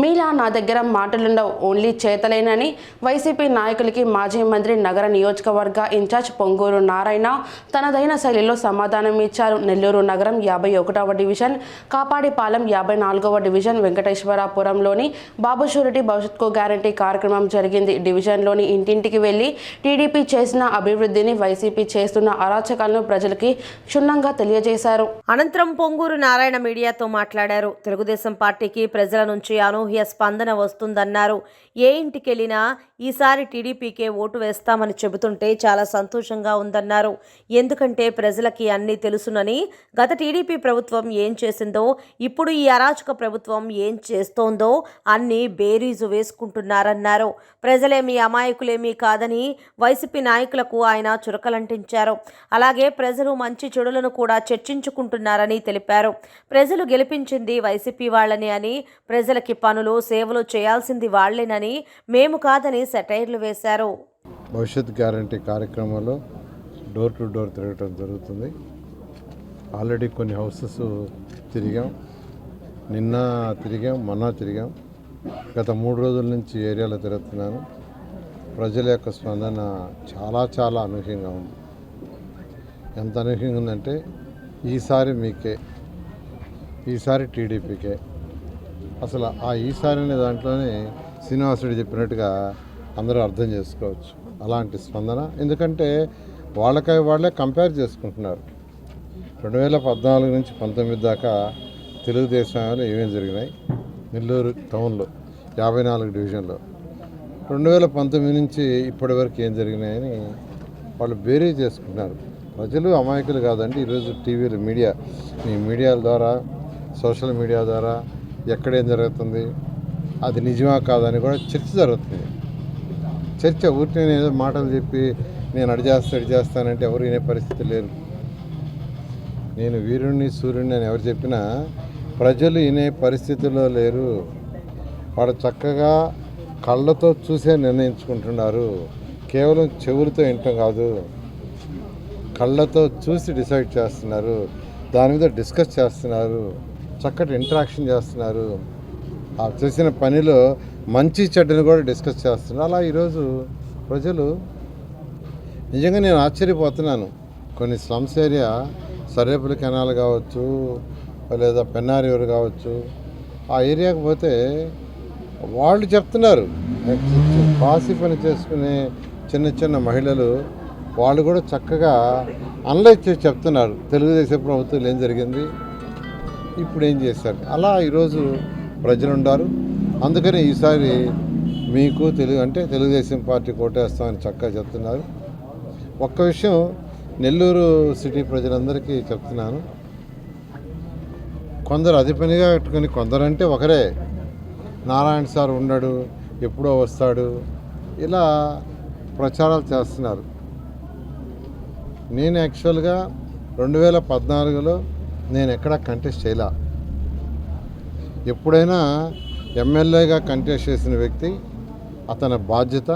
మీలా నా దగ్గర మాటలుండవు. ఓన్లీ చేతలేనని వైసీపీ నాయకులకి మాజీ మంత్రి నగర నియోజకవర్గ ఇన్ఛార్జ్ పొంగూరు నారాయణ తనదైన శైలిలో సమాధానం ఇచ్చారు. నెల్లూరు నగరం యాభై ఒకటవ డివిజన్ కాపాడిపాలెం యాభై నాలుగవ డివిజన్ వెంకటేశ్వరపురంలోని బాబు షూరిటీ భవిష్యత్కు గ్యారంటీ కార్యక్రమం జరిగింది. డివిజన్లోని ఇంటింటికి వెళ్ళి టీడీపీ చేసిన అభివృద్ధిని వైసీపీ చేస్తున్న అరాచకాలను ప్రజలకి క్షుణ్ణంగా తెలియజేశారు. అనంతరం పొంగూరు నారాయణ మీడియాతో మాట్లాడారు. తెలుగుదేశం పార్టీకి ప్రజల నుంచి అనూహ్య స్పందన వస్తుందన్నారు. ఏ ఇంటికెళ్ళినా ఈసారి టీడీపీకే ఓటు వేస్తామని చెబుతుంటే చాలా సంతోషంగా ఉందన్నారు. ఎందుకంటే ప్రజలకి అన్నీ తెలుసునని గత టీడీపీ ప్రభుత్వం ఏం చేసిందో ఇప్పుడు ఈ అరాచక ప్రభుత్వం ఏం చేస్తోందో అన్నీ బేరీజు వేసుకుంటున్నారన్నారు. ప్రజలేమీ అమాయకులేమీ కాదని వైసీపీ నాయకులకు ఆయన చురకలంటించారు. అలాగే ప్రజలు మంచి చెడులను కూడా చర్చించుకుంటున్నారని తెలిపారు. ప్రజలు గెలిపించింది వైసీపీ వాళ్ళని అని ప్రజలకి పనులు సేవలు చేయాల్సింది వాళ్ళేనని మేము కాదని సెటైర్లు వేశారు. భవిష్యత్ గ్యారంటీ కార్యక్రమంలో డోర్ టు డోర్ తిరగటం జరుగుతుంది. ఆల్రెడీ కొన్ని హౌసెస్ తిరిగాం. నిన్న తిరిగాం మొన్న తిరిగాం. గత మూడు రోజుల నుంచి ఏరియాలో తిరుగుతున్నాను. ప్రజల యొక్క స్పందన చాలా చాలా అనూహ్యంగా ఉంది. ఎంత అనూహ్యంగా ఉందంటే ఈసారి మీకే ఈసారి టీడీపీకే అసలు ఆ ఈసారి అనే దాంట్లోనే శ్రీనివాసుడు చెప్పినట్టుగా అందరూ అర్థం చేసుకోవచ్చు. అలాంటి స్పందన. ఎందుకంటే వాళ్ళకై వాళ్ళే కంపేర్ చేసుకుంటున్నారు. రెండు వేల పద్నాలుగు నుంచి పంతొమ్మిది దాకా తెలుగుదేశంలో ఏమేమి జరిగినాయి? నెల్లూరు టౌన్లో యాభై నాలుగు డివిజన్లో. రెండు వేల పంతొమ్మిది నుంచి ఇప్పటి వరకు ఏం జరిగినాయని వాళ్ళు బేరీ చేసుకుంటున్నారు. ప్రజలు అమాయకులు కాదండి. ఈరోజు టీవీలు మీడియా. ఈ మీడియాల ద్వారా సోషల్ మీడియా ద్వారా ఎక్కడేం జరుగుతుంది? అది నిజమా కాదని కూడా చర్చ జరుగుతుంది. చర్చ ఊరికే నేను ఏదో మాటలు చెప్పి నేను అడి అడిచేస్తానంటే చేస్తానంటే ఎవరు వినే పరిస్థితి లేరు నేను వీరుణ్ణి సూర్యుడిని అని ఎవరు చెప్పినా ప్రజలు వినే పరిస్థితిలో లేరు. వాడు చక్కగా కళ్ళతో చూసే నిర్ణయించుకుంటున్నారు. కేవలం చెవులతో వినటం కాదు కళ్ళతో చూసి డిసైడ్ చేస్తున్నారు. దాని మీద డిస్కస్ చేస్తున్నారు. చక్కటి ఇంటరాక్షన్ చేస్తున్నారు. ఆ చేసిన పనిలో మంచి చెడ్డను కూడా డిస్కస్ చేస్తున్నారు. అలా ఈరోజు ప్రజలు నిజంగా నేను ఆశ్చర్యపోతున్నాను. కొన్ని స్లమ్స్ ఏరియా సరేపుల కెనాల్ కావచ్చు లేదా పెన్నార్ కావచ్చు ఆ ఏరియాకి పోతే వాళ్ళు చెప్తున్నారు. కాసి పని చేసుకునే చిన్న చిన్న మహిళలు వాళ్ళు కూడా చక్కగా అనలైజ్ చేసి చెప్తున్నారు. తెలుగుదేశం ప్రభుత్వం ఏం జరిగింది? ఇప్పుడు ఏం చేస్తారు? అలా ఈరోజు ప్రజలు ఉండారు అందుకని ఈసారి మీకు తెలుగు అంటే తెలుగుదేశం పార్టీ కోటేస్తామని చక్కగా చెప్తున్నారు. ఒక్క విషయం నెల్లూరు సిటీ ప్రజలందరికీ చెప్తున్నాను. కొందరు అది పనిగా పెట్టుకుని కొందరంటే ఒకరే. నారాయణ సార్ ఉండడు ఎప్పుడో వస్తాడు. ఇలా ప్రచారాలు చేస్తున్నారు. నేను యాక్చువల్గా రెండు వేల పద్నాలుగులో నేను ఎక్కడా కంటెస్ట్ చేయలే. ఎప్పుడైనా ఎమ్మెల్యేగా కంటెస్ట్ చేసిన వ్యక్తి అతని బాధ్యత